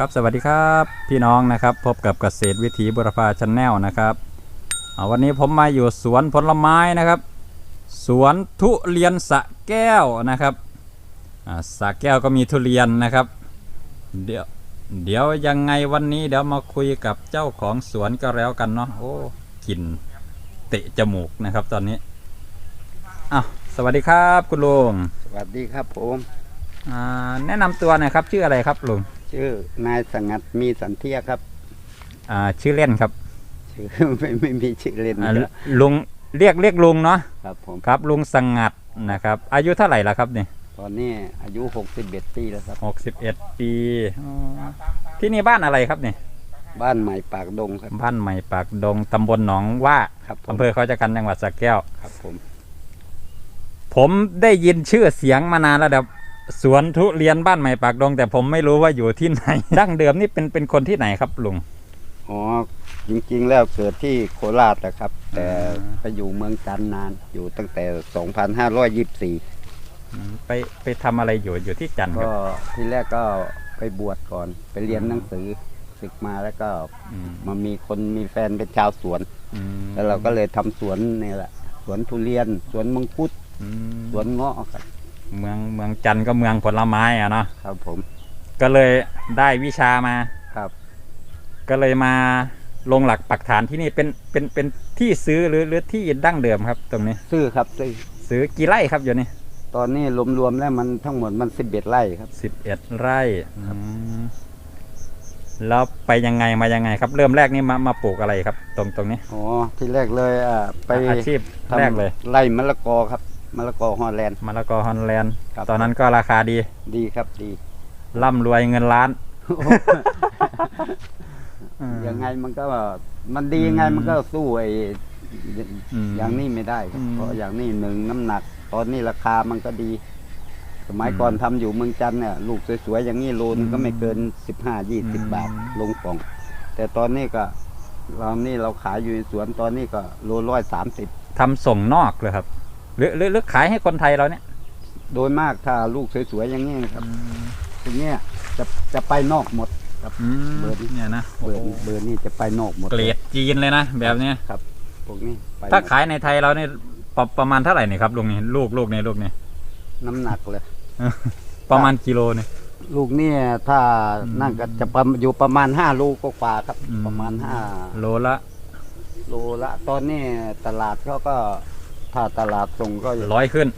ครับสวัสดีครับพี่น้องนะครับ พบกับเกษตรวิถีบุรพาชนแนลนะครับอ่าวันนี้ผมมาอยู่สวนผลไม้นะครับ สวนทุเรียนสระแก้วนะครับอ่าสระแก้วก็มีทุเรียนนะครับ เดี๋ยวเดี๋ยวยังไงวันนี้เดี๋ยวมาคุยกับเจ้าของสวนก็แล้วกันเนาะโอ้กลิ่นเตะจมูกนะครับตอนนี้อ้าวสวัสดีครับคุณลุงสวัสดีครับผมอ่าแนะนำตัวหน่อยครับชื่ออะไรครับลุง ชื่อนายสังัดมีสันเทียครับ อ่า ชื่อเล่นครับ ชื่อไม่ไม่มีชื่อเล่นอ่าเยอะลุงเรียกเรียกลุงเนาะครับผม ครับ ลุงสังงัดนะครับ อายุเท่าไหร่ละครับนี่ตอนนี้อายุ61ปีแล้วครับ หกสิบเอ็ดปีอ๋อที่นี่บ้านอะไรครับนี่บ้านใหม่ปากดงครับ บ้านใหม่ปากดงตำบลหนองว่าครับผมอำเภอเขาจะกันจังหวัดสระแก้ว ครับผม ผมได้ยินชื่อเสียงมานานแล้วแบบ สวนทุเรียนบ้านใหม่ปากดง แต่ผมไม่รู้ว่าอยู่ที่ไหน ดั้งเดิมนี่เป็นเป็นคนที่ไหนครับลุงอ๋อจริงๆแล้วเกิดที่โคราชนะครับ แต่อ่าไปอยู่เมืองจันทน์นานอยู่ตั้งแต่ 2524อืมไปไปทำอะไรอยู่อยู่ที่จันทร์คก็รับที่แรกก็ไปบวชก่อน ไปเรียนหนังสือศึกมาแล้วก็อืมมามีคนมีแฟนเป็นชาวสวน อืมแล้วเราก็เลยทำสวนนี่แหละ สวนทุเรียน สวนมังคุด อืมสวนเงาะครับ เมืองเมืองจันทร์ก็เมืองผลไม้อะเนาะครับผม ก็เลยได้วิชามา ครับ ก็เลยมาลงหลักปักฐานที่นี่เป็นเป็นเป็นที่ซื้อหรือหรือที่ดั้งเดิมครับ ตรงนี้ ซื้อครับซื้อซื้อกี่ไร่ครับอยู่นี่ตอนนี้รวมๆแล้วมันทั้งหมดมันสิบเอ็ดไร่ครับ สิบเอ็ดไร่อืมแล้วไปยังไงมายังไงครับ เริ่มแรกนี่มามาปลูกอะไรครับ ตรงตรงนี้อ๋อที่แรกเลยอ่าไปอาชีพทำแรกเลย ไร่มะละกอครับ มะละกอฮอลแลนด์ มะละกอฮอลแลนด์ ครับ ตอนนั้นก็ราคาดี ดีครับดี ร่ำรวยเงินล้านอืม ยังไงมันก็มันดียังไงอืมมันก็สู้ไอ้อืมอย่างนี้ไม่ได้ครับอืมเพราะอย่างนี้หนึ่งน้ำหนัก ตอนนี้ราคามันก็ดี สมัยอืมก่อนทำอยู่เมืองจันทน์เนี่ยลูกสวยๆอย่างนี้โลนึงก็ไม่เกินสิบห้ายี่อืสิบมบาท ลงกล่อง แต่ตอนนี้ก็เรานี่เราขายอยู่ในสวนตอนนี้ก็โลร้อยสามสิบทำส่งนอกเลยครับ หรือหรือหรือขายให้คนไทยเราเนี่ยโดยมากถ้าลูกสวยๆอย่างนี้นะครับทีเนี้ยจะจะไปนอกหมดครับอืมเบอร์นี้เนี่ยนะเบอร์นี้เบอร์นี้จะไปนอกหมดเกรดจีนเลยนะแบบเนี้ยครับพวกนี้ไปถ้าขายในไทยเราเนี่ยประประมาณเท่าไหร่นี่ครับลุงนี่ลูกลูกในลูกนี่น้ำหนักเลย ประมาณกิโลนี่ลูกเนี่ยถ้าอืมนั่นก็จะประมาณอยู่ประมาณห้าลูกกว่าๆครับอืประมาณห้าโลละ โลละ ตอนนี้ตลาดเขาก็ ถ้าตลาดส่งก็ร้อยขึ้น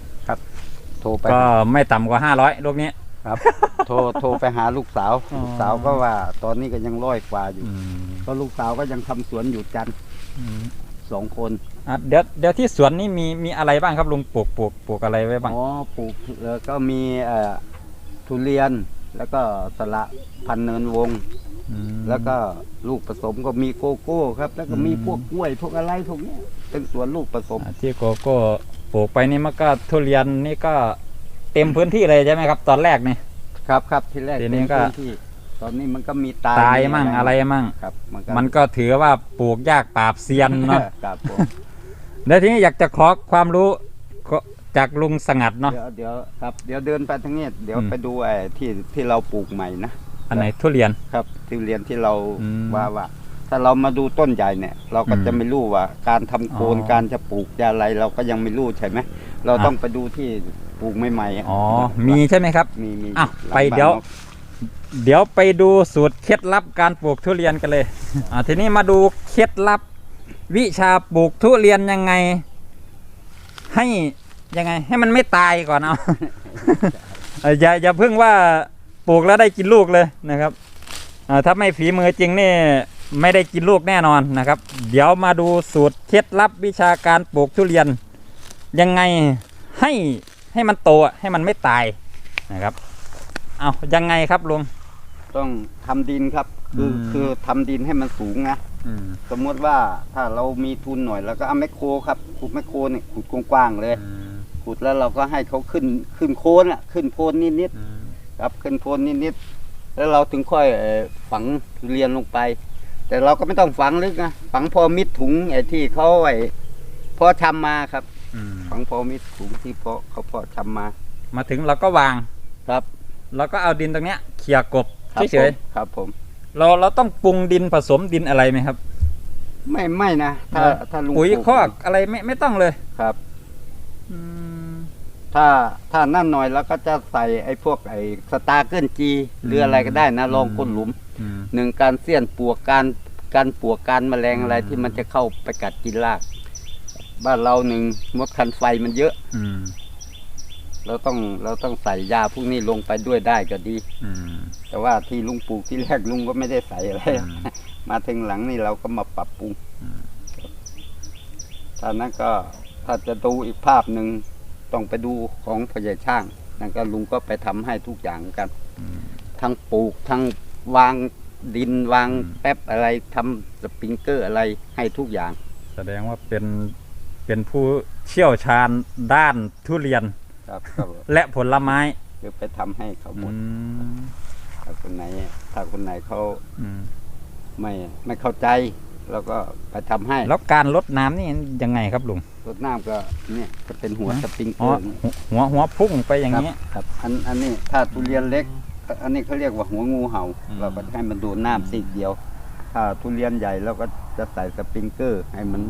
โทรไปก็ไม่ต่ำกว่าห้าร้อยลูกนี้ครับ โทรโทรไปหาลูกสาวอ๋อลูกสาวก็ว่า ตอนนี้ก็ยังร้อยกว่าอยู่อืมก็ลูกสาวก็ยังทำสวนอยู่จันทร์อืมสองคนอะเดี๋ยวเดี๋ยวที่สวนนี่มีมีอะไรบ้างครับลุงปลูกปลูกปลูกอะไรไว้บ้างอ๋อปลูกแล้วก็มีเอ่อทุเรียน แล้วก็สละพันเนินวงมแล้วก็ลูกผสมก็มีโกโก้ครับ แล้วก็มีอืม พวกกล้วยพวกอะไรพวกเนี้ยเป็นสวนลูกผสม อะที่โกโก้ปลูกไปนี่มันก็ทุเรียนนี่ก็เต็มพื้นที่เลยใช่ไหมครับ ตอนแรกนี่ ครับครับที่แรกทีนี้ก็ เป็พื้ที่ตอนนี้มันก็มีตายตายมั่งอะไรมั่ง ครับ มันก็มันก็ถือว่าปลูกยากปราบเซียนเนาะ ครับผมเดี๋ยวทีนี้อยากจะขอความรู้ก็ จากลุงสงัดเนาะ เดี๋ยวเดี๋ยวครับเดี๋ยวเดินไปทางนี้เดี๋ยวอืม ไปดูไอ้ที่ที่เราปลูกใหม่นะอันไหนทุเรียน ครับทุเรียนที่เราอืมว่าว่า ถ้าเรามาดูต้นใหญ่เนี่ย เราก็อืมจะไม่รู้ว่า การทำโคนอ๋อ การจะปลูกจะอะไร เราก็ยังไม่รู้ใช่ไหมเราอะต้องไปดูที่ปลูกใหม่ๆอ๋อว่ามีใช่ไหมครับ มีมีอ้าวหลังไปบ้านเดี๋ยวนอกเดี๋ยวไปดูสูตรเคล็ดลับการปลูกทุเรียนกันเลย อ่าทีนี้มาดูเคล็ดลับ วิชาปลูกทุเรียนยังไง ให้ ยังไง ให้มันไม่ตายก่อนเอาเอ่ออย่าอย่าเพิ่งว่าปลูกแล้วได้กินลูกเลยนะครับอ่าถ้าไม่ฝีมือจริงนี่ไม่ได้กินลูกแน่นอนนะครับ เดี๋ยวมาดูสูตรเคล็ดลับวิชาการปลูกทุเรียน ยังไงให้ให้มันโตอะให้มันไม่ตายนะครับ เอายังไงครับลุงต้องทำดินครับ คืออืมคือทำดินให้มันสูงนะอืมสมมติว่าถ้าเรามีทุนหน่อยแล้วก็เอาแมคโครครับขุดแมคโครเนี่ยขุดกว้างๆเลย ขุดแล้วเราก็ให้เขาขึ้นขึ้นโคนอะ ขึ้นโคนนิดๆครับขึ้นโคนนิดๆแล้วเราถึงค่อยเอ่อฝังทุเรียนลงไป แต่เราก็ไม่ต้องฝังลึกนะฝังพอมิดถุงไอ้ที่เขาไอ้พอทำมาครับฝังพอมิดถุงที่พอเขาพอทำมา มาถึงเราก็วางครับเราก็เอาดินตรงเนี้ยเขี่ยกบครับเฉยผมครับผมๆเราเราต้องปรุงดินผสมดินอะไรไหมครับ ไม่ไม่นะถ้าเออถ้าลุงปุ๋ยปลูคอกอะไรไม่ไม่ต้องเลยครับอืม ถ้าถ้านั่นหน่อยแล้วก็จะใส่ไอ้พวกไอ้สตาร์เกิลจีหรืออะไรก็ได้นะลองก้นหลุมอืมหนึ่งการเสี้ยนปวกการการปวกการแมลงอะไรอืมที่มันจะเข้าไปกัดกินราก บ้านเราหนึ่งมดคันไฟมันเยอะอืมเราต้องเราต้องใส่ยาพวกนี้ลงไปด้วยได้ก็ดีอืมแต่ว่าที่ลุงปลูกที่แรกลุงก็ไม่ได้ใส่อะไรอืมมาถึงหลังนี่เราก็มาปรับปรุงอืมตอนนั้นก็ถ้าจะดูอีกภาพหนึ่ง ต้องไปดูของพญาช่างนั่นก็ลุงก็ไปทำให้ทุกอย่างกันอืมทั้งปลูกทั้งวางดินวางอืมแป๊บอะไรทำสปริงเกอร์อะไรให้ทุกอย่าง แสดงว่าเป็นเป็นผู้เชี่ยวชาญด้านทุเรียนครับก็และผลไม้คือไปทำให้เขาหมอืดมถ้าคนไหนถ้าคนไหนเขาอืมไม่ไม่เข้าใจเราก็ไปทำให้ แล้วการลดน้ำนี่ยังไงครับลุง รดน้ำก็เนี่ยจะเป็นหัวฮะสปริงเกอ๋ออร์หัวหัวพุ่งไปอย่างนี้ครับครับอันอันนี้ถ้าทุเรียนเล็ก อันนี้เขาเรียกว่าหัวงูเห่า อืม เราก็ให้มันดูดน้ำซีกเดียว ถ้าทุเรียนใหญ่เราก็จะใส่สปริงเกอร์ ให้มัน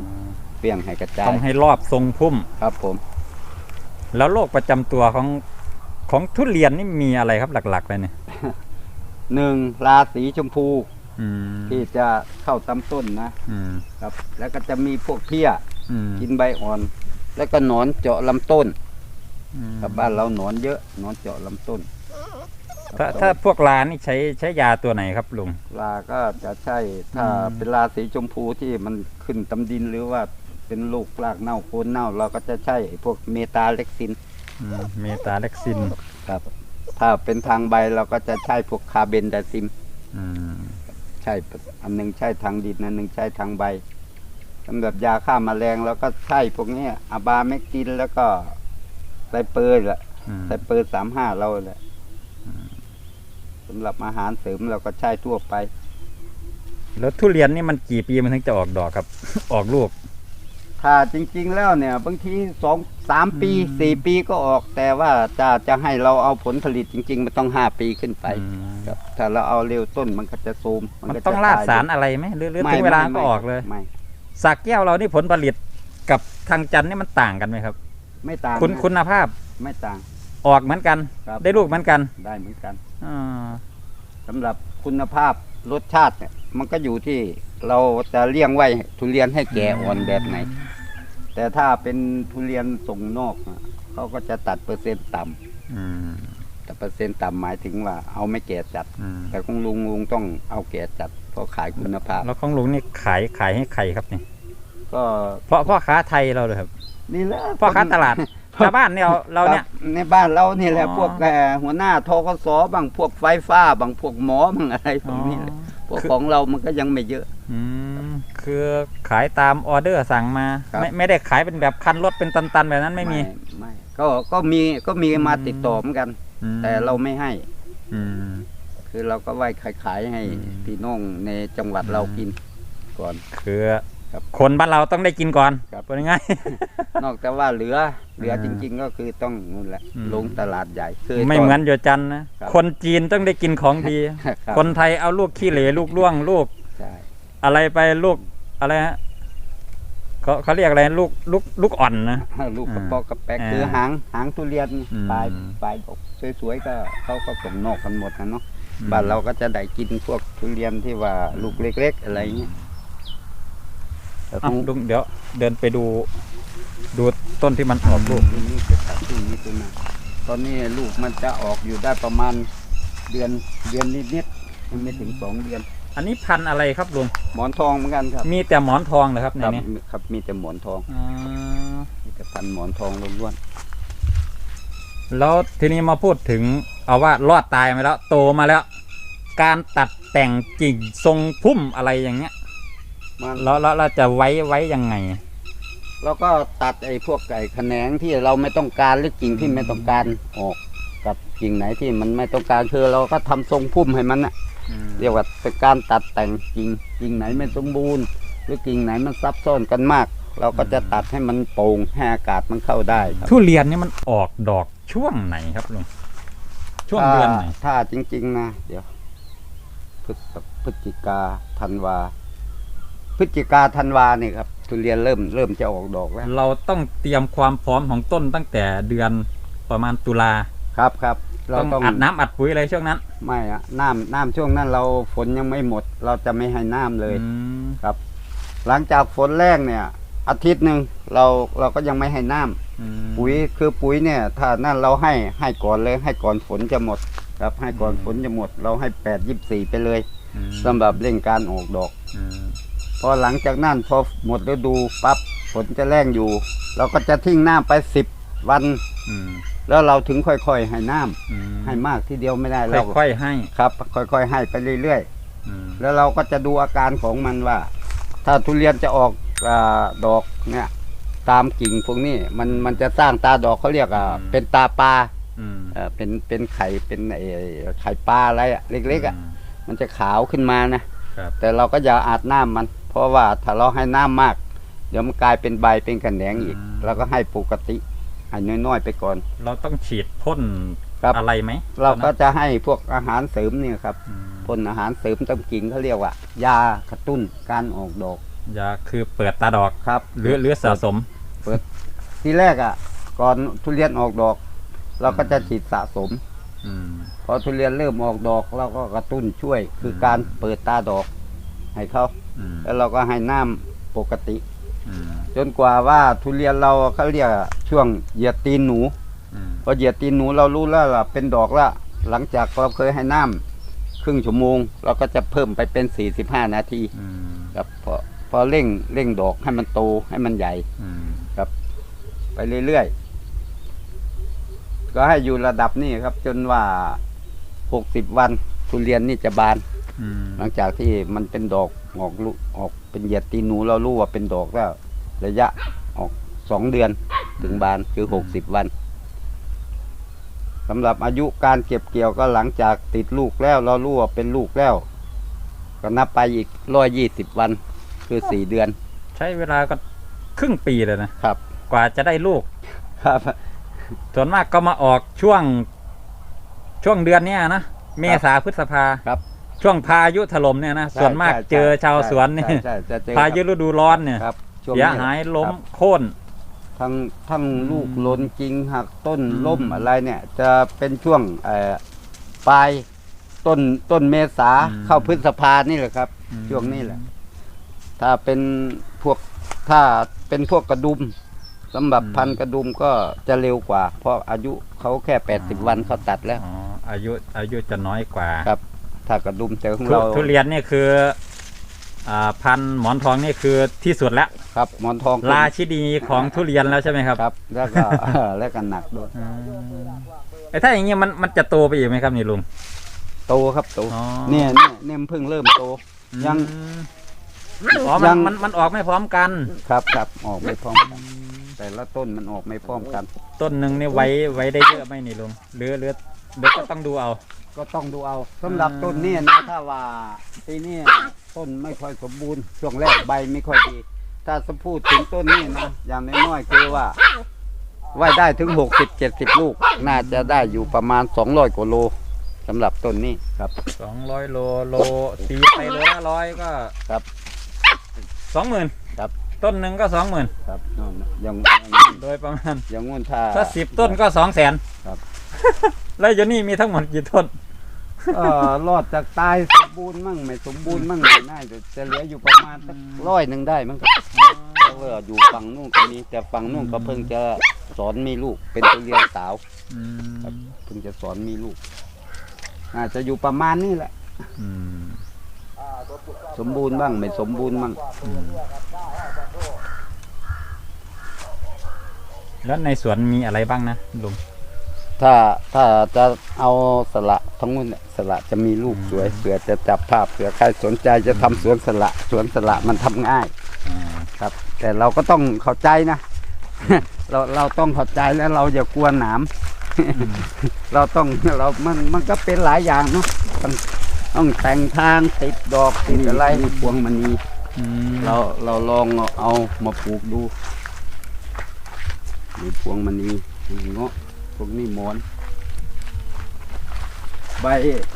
เปรี้ยงให้กระจาต้ยองให้รอบทรงพุ่ม ครับผม แล้วโรคประจำตัวของของทุเรียนนี่มีอะไรครับหลัก ๆ เลยเนี่ยหนึ่งราสีชมพูอืมที่จะเข้าตำต้นนะ อืม ครับแล้วก็จะมีพวกเพี้ยอืม กินใบอ่อน แล้วก็หนอนเจาะลำต้นอืมกับบ้านเราหนอนเยอะหนอนเจาะลำต้น ถ้าถ้าพวกลานี่ใช้ใช้ยาตัวไหนครับลุงลาก็จะใช่ถ้าอืมเป็นลาสีชมพูที่มันขึ้นตำดินหรือว่าเป็นลูกรากเน่าโคนเน่า เราก็จะใช่พวกเมตาเล็กซินอืมเมตาเล็กซินครับ ถ้าเป็นทางใบเราก็จะใช่พวกคาเบนไดซิมอืมใช่อันหนึงใช่ทางดินอันหนึงใช่ทางใบ สำหรับยาฆ่าแมลงเราก็ใช่พวกเนี้ยอะบาเมกตินแล้วก็ไซเปอร์แหละอืมไซเปอร์สามห้าเราแหละสำหรับอาหารเสริมเราก็ใช้ทั่วไป แล้วทุเรียนนี่มันกี่ปีมันถึงจะออกดอกครับ ออกลูก ถ้าจริง ๆ แล้วเนี่ย บางทีสองสามปีอืมสี่ปีก็ออก แต่ว่าจะจะให้เราเอาผลผลิตจริง ๆ มันต้องห้าปีขึ้นไปอืมครับถ้าเราเอาเร็วต้นมันก็จะโทรมมันก็จะต้องราดตยสารอะไรไหมหรือหรือไม่ถึงเวลาไม่ก็ออกเลยไม่ สักแก้วเรานี่ผลผลิตกับทางจันทร์นี่มันต่างกันไหมครับ ไม่ต่างคุณนะคุณภาพไม่ต่าง ออกเหมือนกัน ครับ ได้ลูกเหมือนกันได้เหมือนกันอ่าสำหรับคุณภาพรสชาติเนี่ยมันก็อยู่ที่เราจะเลี้ยงไว้ทุเรียนให้แก่อ่อนแบบไหน แต่ถ้าเป็นทุเรียนส่งนอกน่ะเขาก็จะตัดเปอร์เซ็นต์ต่ำอืมแต่เปอร์เซ็นต์ต่ำหมายถึงว่าเอาไม่แก่จัด อืมแต่ของลุงลุงต้องเอาแก่จัด เพราะขายคุณภาพ แล้วของลุงนี่ขายขายให้ใครครับนี่ก็เพราะพ่อค้าไทยเราเลยครับ นี่แหละพ่อค้าตลาดชาวบ้านเนี่ยเราเราเนี่ยครับในบ้านเรานี่แหละอ๋อพวกแกหัวหน้าทกสบางพวกไฟฟ้าบางพวกหมอบางอะไรพวกนี้แหละพวกของเรามันก็ยังไม่เยอะอืมคือขายตามออเดอร์สั่งมาครับไม่ไม่ได้ขายเป็นแบบคันรถเป็นตันๆแบบนั้นไม่มีไม่ก็ก็มีก็มีมาอืมติดต่อเหมือนกันอืมแต่เราไม่ให้ อืม คือเราก็ไว้ขายๆให้อืมพี่น้องในจังหวัดเรากินก่อน คือครับคนบ้านเราต้องได้กินก่อนครับเป็นง่ายนอกจากว่าเหลือเหลืออ่าจริง ๆ ก็คือต้องนู่นแหละอืมลงตลาดใหญ่คือไม่ตเหมือนโยจันทร์นะครับคนจีนต้องได้กินของดีครับคนไทยเอาลูกขี้เหร่ลูกล่วงลูกใช่อะไรไปลูกอะไรฮะเขาเขาเรียกอะไรลูกลูกลูกอ่อนนะลูกกระปอกกระแปกอ่าคือหางหางทุเรียนอืมปลายปลายดอกสวยๆก็เขาก็ส่งนอกกันหมดนะเนาะ บ้านเราก็จะได้กินพวกทุเรียนที่ว่าลูกเล็ก ๆ อะไรเงี้ยแต่ต้อะองลุงเดี๋ยวเดินไปดู ดูต้นที่มันออกลูกลูกนี้จะตัดที่นี้ตัวนะตอนนี้ลูกมันจะออกอยู่ได้ประมาณเดือนเดือนนิดๆยังไม่ถึงสองเดือน อันนี้พันธุ์อะไรครับลุงหมอนทองเหมือนกันครับมีแต่หมอนทองเหรอครับในครับนี้ครับมีแต่หมอนทองอ๋อมีแต่พันธุ์หมอนทองล้วนแล้วทีนี้มาพูดถึง เอาว่ารอดตายมาแล้ว โตมาแล้ว การตัดแต่งกิ่งทรงพุ่มอะไรอย่างเงี้ยๆมันแล้วแล้วเราจะไว้ไว้ยังไงเราก็ตัดไอ้พวกไก่แขนงที่เราไม่ต้องการหรือกิ่งที่ไม่ต้องการออกกับกิ่งไหนที่มันไม่ต้องการคือเราก็ทำทรงพุ่มให้มันนะเรียกว่าเป็นการตัดแต่งกิ่งกิ่งไหนไม่สมบูรณ์ หรือกิ่งไหนมันซับซ้อนกันมาก เราก็จะตัดให้มันโปร่งให้อากาศมันเข้าได้ครับ ทุเรียนนี่มันออกดอกช่วงไหนครับลุง ช่วงเดือนไหนถ้าถ้าจริง ๆ นะ เดี๋ยวฤษพฤศจิกาธันวา พฤศจิกาธันวาเนี่ยครับทุเรียนเริ่มเริ่มจะออกดอกแล้ว เราต้องเตรียมความพร้อมของต้นตั้งแต่เดือนประมาณตุลาครับครับ เราต้องต้องอัดน้ำอัดปุ๋ยอะไรช่วงนั้นไม่อะน้ำน้ำช่วงนั้นเราฝนยังไม่หมด เราจะไม่ให้น้ำเลย อืมครับ หลังจากฝนแรกเนี่ย อาทิตย์หนึ่งเราเราก็ยังไม่ให้น้ำอืมปุ๋ยคือปุ๋ยเนี่ย ถ้านั่นเราให้ให้ก่อนเลย ให้ก่อนฝนจะหมด ครับ ให้ก่อนฝนจะหมด เราให้แปดยี่สี่ไปเลยอืมสำหรับเร่งการออกดอกอืมพอหลังจากนั้นพอหมดฤดูปั๊บฝนจะแรงอยู่ เราก็จะทิ้งน้ำไปสิบวันอืมแล้วเราถึงค่อยๆให้น้ำอืมให้มากทีเดียวไม่ได้เราค่อยๆให้ครับ ค่อยๆให้ไปเรื่อยอืมๆแล้วเราก็จะดูอาการของมันว่า ถ้าทุเรียนจะออก อาดอกเนี่ยตามกิ่งพวกนี้มันมันจะสร้างตาดอกเขาเรียกอะเป็นตาปลาอืมเอ่อเป็นเป็นไข่เป็นไอ้ไข่ปลาอะไรอะเล็กๆอะมันจะขาวขึ้นมานะครับแต่เราก็อย่าอาดน้ำมัน เพราะว่าถ้าเราให้น้ำมาก เดี๋ยวมันกลายเป็นใบเป็นแขนงอีกเราก็ให้ปกติให้น้อยๆไปก่อน เราต้องฉีดพ่นครับอะไรไหมเราก็จะให้พวกอาหารเสริมเนี่ยครับอืมพ่นอาหารเสริมตามกิ่งเขาเรียกว่า ยากระตุ้นการออกดอก ยาคือเปิดตาดอกครับ หรือหรือสะสมทีแรกอะ ก่อนทุเรียนออกดอก เราก็จะฉีดสะสมอืม พอทุเรียนเริ่มออกดอกเราก็กระตุ้นช่วย คือการเปิดตาดอก ให้เขาอืมแล้วเราก็ให้น้ำปกติ อืมจนกว่าว่าทุเรียนเราเขาเรียกช่วงเหยียดตีนหนู อืมพอเหยียดตีนหนูเรารู้แล้วล่ะเป็นดอกละหลังจากเราเคยให้น้ำครึ่งชั่วโมง เราก็จะเพิ่มไปเป็น 45 นาทีอืมครับพอ พอเร่งเร่งดอกให้มันโตให้มันใหญ่อืมไปเรื่อยๆก็ให้อยู่ระดับนี้ครับ จนว่า60วันทุเรียนนี่จะบานอืมหลังจากที่มันเป็นดอกออกลูกออกเป็นเหยียดตีนหนูเรารู้ว่าเป็นดอกแล้วระยะออกสองเดือนถึงบานคือ60วันสำหรับอายุการเก็บเกี่ยวก็หลังจากติดลูกแล้วเรารู้ว่าเป็นลูกแล้ว ก็นับไปอีกร้อยยี่สิบวัน คือสี่เดือน ใช้เวลาก็ครึ่งปีเลยนะครับ กว่าจะได้ลูก ครับ ส่วนมากก็มาออกช่วง ช่วงเดือนเนี้ยนะเมษาพฤษภาครับ ช่วงพายุถล่มเนี่ยนะส่วนมากใช่ใช่เจอชาวสวนนี่ใช่ใช่จะเจอพายุฤดูร้อนเนี่ยครับช่วงเสียนี้หายล้มครับโค่น ทั้งทั้งลูกอืมล้นจริงหักต้นอืมล้มอะไรเนี่ย จะเป็นช่วงเอ่อปลายต้นต้นเมษาเข้าพฤษภานี่แหละครับ ช่วงนี้แหละ ถ้าเป็นพวกถ้าเป็นพวกกระดุมสำหรับพันธุ์กระดุมก็จะเร็วกว่า เพราะอายุเขาแค่80วันเขาตัดแล้วอ๋ออายุอายุจะน้อยกว่าครับ ถ้ากระดุมแต่ของทุเราทุเรียนนี่คืออ่าพันธุ์หมอนทองนี่คือที่สุดแล้วครับหมอนทองราชินีของทุเรียนแล้วใช่ไหมครับครับ แล้วก็แล้วก็หนักด้วยอืมไอ้ถ้าอย่างเงี้ยมันมันจะโตไปอีกไหมครับนี่ลุงโตครับโตอ๋อเนี่ยเนี่ยเนี่ยมันเพิ่งเริ่มโตยัง อืมอ๋อมัยันง มันมันออกไม่พร้อมกัน ครับครับออกไม่พร้อมกัน แต่ละต้นมันออกไม่พร้อมกัน ต้นหนึ่งนี่ไว้ไว้ได้เยอะไหมนี่ลุงหรือหรือหรือก็ต้องดูเอา ก็ต้องดูเอาสำหรับต้นเนี้นะถ้าว่าปีนี้ต้นไม่ค่อยสมบูรณ์ช่วงแรกใบไม่ค่อยดี ถ้าสมพูดถึงต้นนี้นะอย่างน้อยๆคือว่าไว้ได้ถึงหกสิบเจ็ดสิบลูก น่าจะได้อยู่ประมาณสองร้อยกว่าโลสำหรับต้นนี้ครับ สองร้อยโลโลตีไปโลละร้อยก็ครับ สองหมื่นครับ ต้นหนึ่งก็สองหมื่นครับนั่นน่ะอย่างโดยประมาณอย่างงู้นถ้าถ้าสิบต้นก็สองแสนครับ แล้วอยู่นี่มีทั้งหมดกี่ต้น เอ่อรอดจากตายสมบูรณ์มั่งไม่สมบูรณ์มั่งไม่น่าจะจะเหลืออยู่ประมาณสักร้อยหนึ่งได้มั้งครับเพราะว่าอยู่ฝั่งนู่นก็มีแต่ฝั่งนู่นก็เพิ่งจะสอนมีลูก เป็นทุเรียนสาวอืมครับเพิ่งจะสอนมีลูกอาจจะอยู่ประมาณนี้แหละ อืม สมบูรณ์บ้างไม่สมบูรณ์บ้างอืมแล้วในสวนมีอะไรบ้างนะลุงถ้าถ้าจะเอาสละทั้งนู้นเนี่ยสละจะมีลูกสวยเผื่อจะจับภาพเผื่อใครสนใจจะทำสวนสละสวนสละมันทำง่ายอ่าครับ แต่เราก็ต้องเข้าใจนะ เราเราต้องเข้าใจแล้วเราอย่ากลัวหนาม อืม เราต้องเรา มัน มันก็เป็นหลายอย่างเนาะต้อง ต้องแต่งทางติดดอกติดอะไรนี่พวงมณีอืมเราเราลองเอามาปลูกดูนี่พวงมณีเงาะพวกนี้หมอน ใบ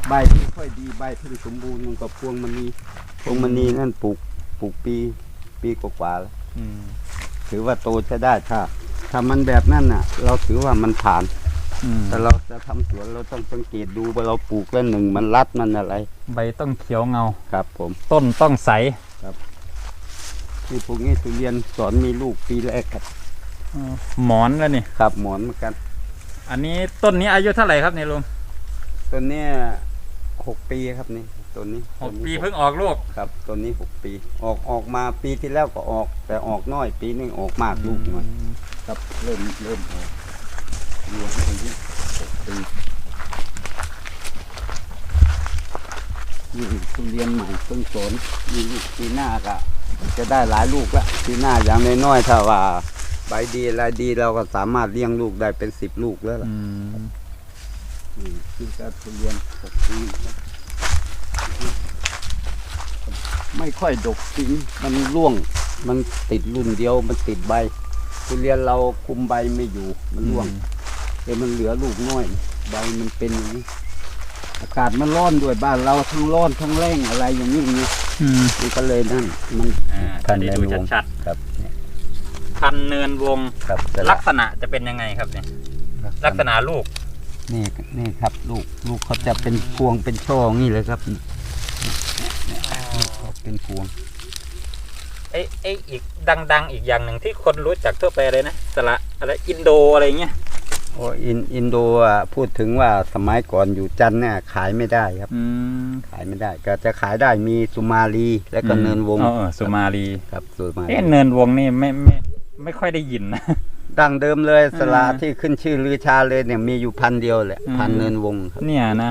ใบที่ค่อยดีใบที่สมบูรณ์มันก็พวงมันนีพวงมันนีนั่นปลูกปลูกปีปีกว่าๆแล้วอืมถือว่าโตใช้ได้ถ้าถ้ามันแบบนั้นน่ะ เราถือว่ามันผ่านอืม แต่เราจะทำสวนเราต้องสังเกตดูว่าเราปลูกแล้วหนึ่งมันรัดมันอะไร ใบต้องเขียวเงาครับ ผม ต้นต้องใสที่พวกนี้ทุเรียนสอนมีลูกปีแรกครับหมอนแล้วนี่ครับหมอนเหมือนกัน อันนี้ต้นนี้อายุเท่าไหร่ครับเนี่ยลุงต้นเนี้ยหกปีครับนี่ต้นนี้หต้กนนี้ปีเพิ่งออกลูกครับต้นนี้หกปี ออกออกมาปีที่แล้วก็ออก แต่ออกน้อยปีนี้ออกมากลูกหน่อยครับเริ่มเริ่มออก รวมปีนี้หกปีนี่ทุเรียนใหม่เพิ่งสนนี่ปีหน้าก็จะได้หลายลูกละปีหน้าอย่างน้อยๆถ้าว่าใบดีอะไรดีเราก็สามารถเลี้ยงลูกได้เป็นสิบลูกแล้วล่ะอืมอืมนี่ก็ทุเรียนหกปีครับไม่ค่อยดกจริงมันร่วง มันติดรุ่นเดียว มันติดใบทุเรียนเราคุมใบไม่อยู่ มันร่วงเดี๋ ยวมันเหลือลูกน้อย ใบมันเป็นอย่างนี้ อากาศมันร้อนด้วยบ้านเราทั้งร้อนทั้งแรงอะไรอย่างนี้นี่อืมมันก็เลยนั่นมันอ่าพันจะได้เนินดูวงชัดครับเนี่ยๆพันเนินวงครับลักษณะจะเป็นยังไงครับเนี่ยลักษณะลูกนี่นี่ครับลูกลูกเขาจะเป็นพวงเป็นช่ออย่างนี้เลยครับเนี่ยลูกเขาเป็นพวง ไอ้ไอ้อีกดัง ๆ อีกอย่างหนึ่งที่คนรู้จักทั่วไปเลยนะ สละอะไรอินโดอะไรเงี้ย โอ้อินอินโดอะพูดถึงว่าสมัยก่อนอยู่จันทร์เนี่ยขายไม่ได้ครับ อืมขายไม่ได้ ก็จะขายได้มีสุมาลีและก็เนินวงเออสุมาลีครับสุมาลีเอ๊ะเนินวงนี่ไม่ไม่ไม่ค่อยได้ยินนะ ดังเดิมเลยสลาอ่าที่ขึ้นชื่อลือชาเลยเนี่ยมีอยู่พันเดียวแหละอืมพันเนินวงครับเนี่ยนะ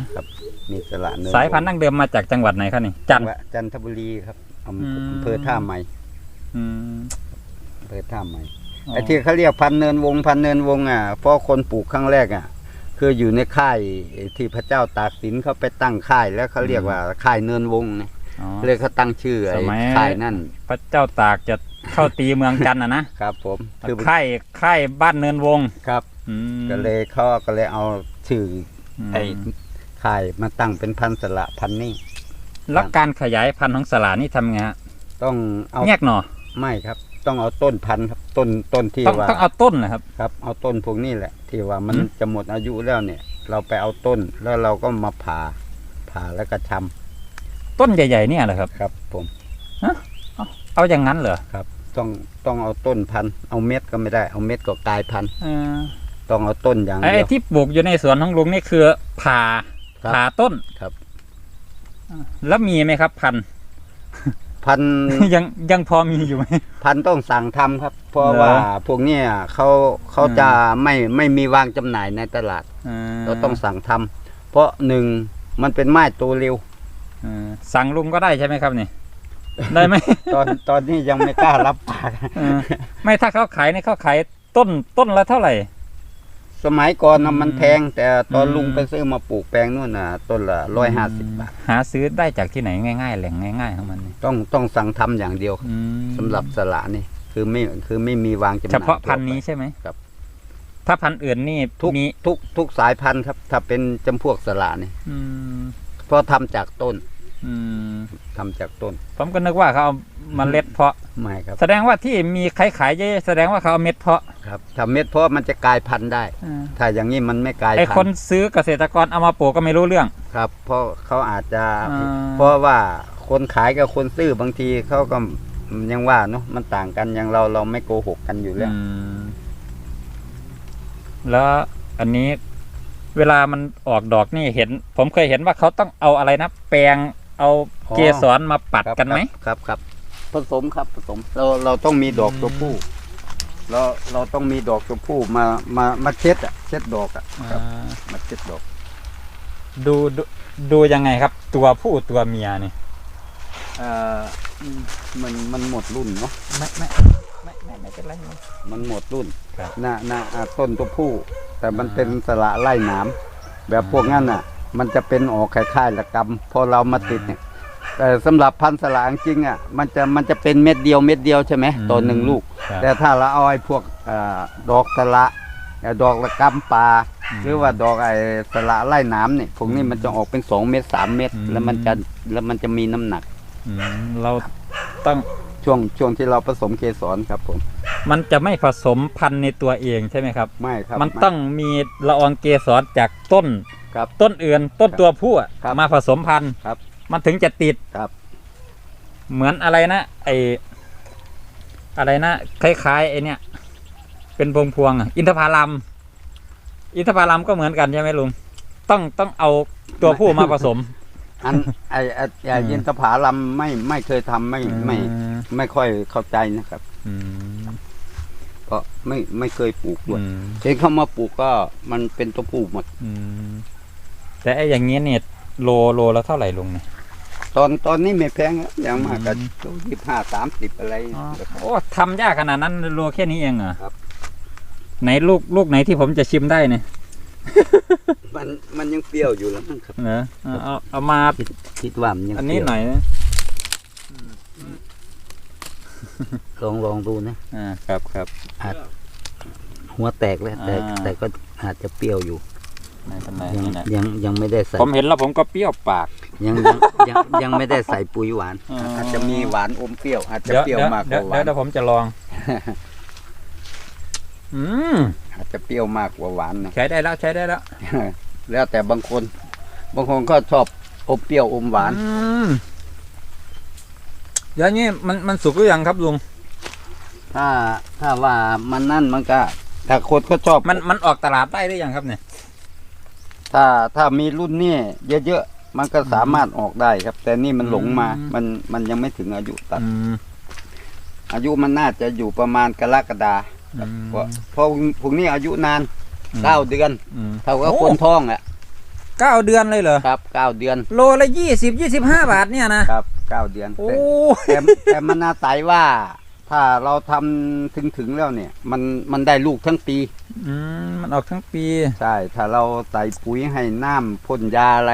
มีสละเนินวงสายพันธุ์ดั้งเดิมมาจากจังหวัดไหนครับนี่จันทร์จังหวัดจันทบุรีครับอำอืมอำเภอท่าใหม่อืมอำเภอท่าใหม่ ไอ้ที่เขาเรียกพันเนินวงพันเนินวงอะเพราะคนปลูกครั้งแรกอะ คืออยู่ในค่ายที่พระเจ้าตากสินเขาไปตั้งค่ายแล้วเขาเรียกว่าค่ายเนินวงเนี่ยอ๋อเลยเขาตั้งชื่อไอ้สมัยค่ายนั่น พระเจ้าตากจะเข้าตีเมืองจันทร์นะนะครับผมคือค่ายค่ายบ้านเนินวงครับอืมก็เลยเขาก็เลยเอาชื่อมไอ้ค่ายมาตั้งเป็นพันธุ์สละพันธุ์นี่แล้วการขยายพันธุ์ของสลานี่ทำไงฮะต้องเอาแยกหน่อไม่ครับ ต้องเอาต้นพันธุ์ครับ ต้นต้นที่ต้องว่าต้องเอาต้นนะครับ ครับ เอาต้นพวกนี้แหละ ที่ว่ามันอืมจะหมดอายุแล้วเนี่ย เราไปเอาต้นแล้วเราก็มาผ่าผ่าแล้วก็ชต้นใหญ่ๆเนี่ยเหรอครับำครับ ผมเอาอย่างนั้นเหรอครับต้องต้องเอาต้นพันธุ์เอาเม็ดก็ไม่ได้เอาเม็ดก็กลายพันธุ์เออต้องเอาต้นอย่างไอ้เดียว ที่ปลูกอยู่ในสวนของลุงนี่คือผ่าครับผ่าต้นครับ แล้วมีไหมครับพันธุ์ พันธุ์ยังยังพอมีอยู่ไหมพันธุ์ต้องสั่งทำครับ เพราะเหรอว่าพวกเนี้ยเขาเขาอืมจะไม่ไม่มีวางจำหน่ายในตลาดเราต้องสั่งทำเพราะหนึ่งมันเป็นไม้โตเร็วเออสั่งลุงก็ได้ใช่ไหมครับนี่ได้ไหมตอนตอนนี้ยังไม่กล้ารับปากเออไม่ถ้าเขาขายเนี่ยเขาขายต้นต้นละเท่าไหร่ สมัยก่อนนะอืมมันแพงแต่ตอนอืมลุงไปซื้อมาปลูกแปลงนู่นน่ะต้นละร้อยห้าสิบบาทหาซื้อได้จากที่ไหนง่าย ๆ แหล่งง่ายๆของมันนี่ต้องต้องสั่งทำอย่างเดียวอืมสำหรับสละนี่คือไม่คือไม่มีวางจำหน่ายเฉพาะพันธุ์นี้ใช่ไหมครับ ถ้าพันธุ์อื่นนี่ทุกมีทุกทุกสายพันธุ์ครับ ถ้าเป็นจำพวกสละนี่อืมเพราะทำจากต้น อืมทำจากต้นผมก็นึกว่าเขาเอาเมาเล็ดเพาะ ไม่ครับ แสดงว่าที่มีขายขายๆเยอะๆแสดงว่าเขาเอาเม็ดเพาะครับถ้าเม็ดเพราะมันจะกลายพันธุ์ได้ อ่าถ้าอย่างนี้มันไม่กลายไอพัคนธุ์ ซื้อเกษตรกรเอามาปลูกก็ไม่รู้เรื่อง ครับ เพราะเขาอาจจะ อ่า เพราะว่าคนขายกับคนซื้อบางทีเขาก็ยังว่าเนาะมันต่างกันอย่างเราเราไม่โกหกกันอยู่แล้ว อืมแล้วอันนี้เวลามันออกดอกนี่เห็น ผมเคยเห็นว่าเขาต้องเอาอะไรนะ แปลง เอาอ๋อเกสรมาปัดกันไหมครับครับผสมครับผสมเราเราต้องมีดอกตัวผู้เราเราต้องมีดอกตัวผู้มามามาเช็ดอะเช็ดดอกอะครับอ่ามาเช็ดดอกดูดูดูยังไงครับ ตัวผู้ตัวเมียนี่เอ่ออืมมันมันหมดรุ่นเนาะไม่ไม่ไม่ไม่ไม่เป็นไรไม่มันหมดรุ่นครับหน้าหน้าอ่าต้นตัวผู้ แต่มันเป็นสละไล่หนามแบบพวกนั้นอะ มันจะเป็นออกคล้ายๆระกำพอเรามาติดเนี่ยแต่สำหรับพันธุ์สละจริงๆอะมันจะมันจะเป็นเม็ดเดียวเม็ดเดียวใช่ไหมต่อหนึ่งลูก ครับ แต่ถ้าเราเอาไอ้พวกเออดอกสละเอ่อดอกระกำปลาหรือว่าดอกไอ้สละไล่น้ำเนี่ยพวกนี้มันจะออกเป็นสองเม็ดสามเม็ดอืมแล้วมันจะแล้วมันจะมีน้ำหนัก อืมเราต้องช่วงช่วงที่เราผสมเกสรครับผมมันจะไม่ผสมพันธุ์ในตัวเองใช่ไหมครับ ไม่ครับมันไต้องมีละอองเกสรจากต้น ครับต้นอื่นต้นตัวผู้อะครับมาผสมพันธุ์ครับมันถึงจะติดครับ เหมือนอะไรนะไออะไรนะคล้ายๆไอเนี่ย เป็นพวงพวงๆอะอินทผลัมอินทผลัมก็เหมือนกันใช่ไหมลุงต้องต้องเอาตัวผู้มาผสม อันไอ้ไอ้ไอ้อืม ยินตผาลัมไม่ไม่เคยทำไม่ไม่อืมไม่ค่อยเข้าใจนะครับ อืมเพราะไม่ไม่เคยปลูกด้วยอืมเห็นเขามาปลูกก็มันเป็นตัวผู้หมดอืม แต่ไออย่างเงี้ยเนี่ยโลโลแล้วเท่าไหร่ลุงเนี่ย ตอนตอนนี้ไม่แพงแล้วอย่างมากก็อืม ยี่ห้าสามสิบอะไรโอ้ทำยากขนาดนั้นโลแค่นี้เองเหรอครับ ไหนลูกลูกไหนที่ผมจะชิมได้เนี่ยมันมันยังเปรี้ยวอยู่แล้วมั้งครับ เนอะเอาเอาเอามา คิดคิดว่ามันยังอันนี้เปรี้ยวหน่อยนะลองลองดูนะอ่าครับครับ หัวแตกแล้วแต่อ่า แต่ก็อาจจะเปรี้ยวอยู่ ไม่เป็นไรยังนี่นะยังยังไม่ได้ใส่ผมเห็นแล้วผมก็เปรี้ยวปาก ยังยังยังยังไม่ได้ใส่ปุ๋ยหวานอ่าอาจจะมีหวานอมเปรี้ยว อาจจะเดี๋ยวเปรี้ยวเดี๋ยวมากกเดี๋ยวว่าหวานเดี๋ยวผมจะลอง อืมอาจจะเปรี้ยวมากกว่าหวานนะ ใช้ได้แล้วใช้ได้แล้วแล้วแต่บางคน บางคนก็ชอบอมเปรี้ยวอมหวาน อืมเดี๋ยวนี้มันมันสุกหรือยังครับลุง ถ้าถ้าว่ามันนั่นมันก็ ถ้าคนก็ชอบมันมันออกตลาดได้หรือยังครับเนี่ย ถ้าถ้ามีรุ่นนี้เยอะๆมันก็สามารถออกได้ครับ แต่นี่มันหลงมาอืมมันมันยังไม่ถึงอายุตัดอืมอายุมันน่าจะอยู่ประมาณกรกฎาครับอืมเพราะเพราะพวกนี้อายุนานอืมเก้าเดือนอืมเท่ากับโอ้คนท้องอะเก้าเดือนเลยเหรอครับเก้าเดือน โลละยี่สิบยี่สิบห้าบาทเนี่ยนะครับเก้าเดือนโอ้แต่แต่แต่มันอาศัยว่า ถ้าเราทำถึงถึงๆแล้วเนี่ย มันมันได้ลูกทั้งปีอืมมันออกทั้งปี ใช่ ถ้าเราใส่ปุ๋ยให้น้ำพ่นยาอะไร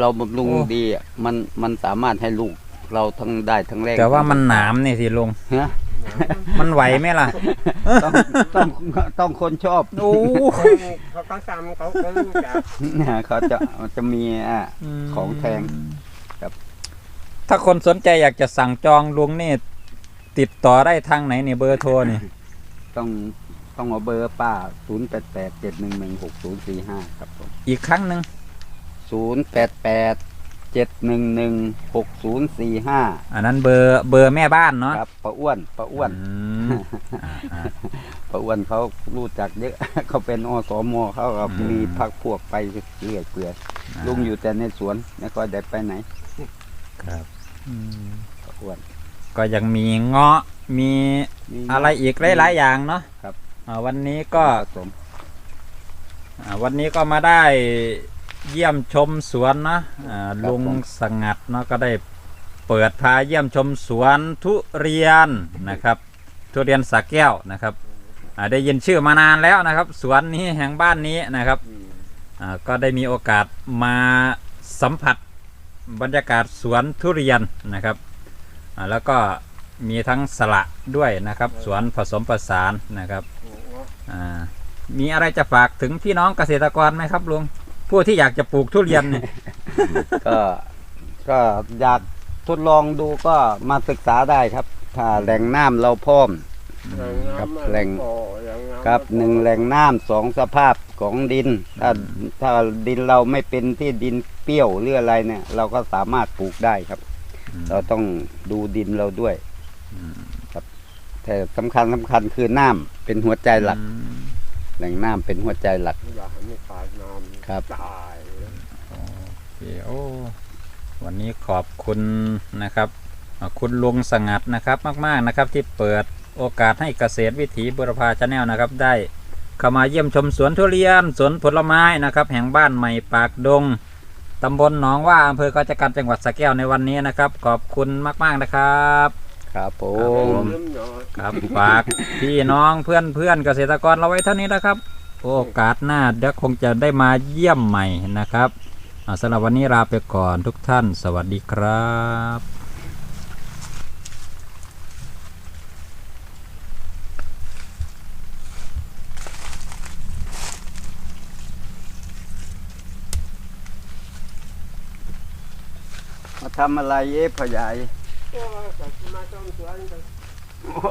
เราบำรุงโอ้ ดีอะมันมันสามารถให้ลูกเราทั้งได้ทั้งแรกแต่ว่ามันหนามนี่สิลุงฮะมันไหวไหมล่ะ ต้องต้องต้องคนชอบ โอ้เขาก็ซ้ำเขาก็รู้จักเขาจะมันจะมีอะ ของแพงครับ ถ้าคนสนใจอยากจะสั่งจองลุงนี่ ติดต่อได้ทางไหนเนี่ยเบอร์โทรนี่ต้องต้องเอาเบอร์ป้า 0 8 8 7 1 1 6 0 4 5 ครับผมอีกครั้งหนึ่ง0 8 8 7 1 1 6 0 4 5 อันนั้นเบอร์เบอร์แม่บ้านเนาะครับป้าอ้วนป้าอ้วนอืมอ่าอ่าป้าอ้วนเขารู้จักเยอะ เขาเป็นอสมเขาก็อืมมีพักพวกไปเรื่อยเปื่อยลุงอยู่แต่ในสวนไม่ค่อยได้ไปไหนครับอืมป้าอ้วน ก็ยังมีเงาะมีมีอะไรอีกหลายๆอย่างเนาะครับ อ่าวันนี้ก็ผสมอ่าวันนี้ก็มาได้เยี่ยมชมสวนนะอ่าลุงสงัดเนาะก็ได้เปิดพาเยี่ยมชมสวนทุเรียนนะครับ ทุเรียนสักแก้วนะครับอ่าได้ยินชื่อมานานแล้วนะครับ สวนนี้แห่งบ้านนี้นะครับ อ่าก็ได้มีโอกาสมาสัมผัสบรรยากาศสวนทุเรียนนะครับอ่า แล้วก็มีทั้งสละด้วยนะครับ สวนผสมผสานนะครับอ่ามีอะไรจะฝากถึงพี่น้องเกษตรกรไหมครับลุงผู้ที่อยากจะปลูกทุเรียนเนี่ยก็ก็อยากทดลองดูก็มาศึกษาได้ครับ ถ้าแหล่งน้ำเราพร้อมครับแหล่งครับหนึ่งแหล่งน้ำสองสภาพของดิน ถ้าถ้าดินเราไม่เป็นที่ดินเปรี้ยวหรืออะไรเนี่ย เราก็สามารถปลูกได้ครับ เราต้องดูดินเราด้วยครับ แต่สำคัญสำคัญคือน้ำเป็นหัวใจหลัก แหล่งน้ำเป็นหัวใจหลักอยากให้ไม่ขาดน้ำครับตายโอเคโอ้วันนี้ขอบคุณนะครับอ่าคุณลุงสงัดนะครับมาก ๆนะครับ ที่เปิดโอกาสให้เกษตรวิถีบุรพาชาแนลนะครับ ได้เข้ามาเยี่ยมชมสวนทุเรียนสวนผลไม้นะครับ แห่งบ้านใหม่ปากดง ตำบลหนองว่าอำเภอกาญจกันจังหวัดสระแก้วในวันนี้นะครับ ขอบคุณมาก ๆ นะครับ ครับผครับผมมลืมหน่อยครับฝากพี่น้องเพื่อนเพื่อนเกษตรกรเราไว้เท่านี้นะครับ โอกาสหน้าเดี๋ยวคงจะได้มาเยี่ยมใหม่นะครับอ่าสำหรับวันนี้ลาไปก่อนทุกท่าน สวัสดีครับ ทำอะไรเอ๊ะพ่อใหญ่ก็มาต้มสวน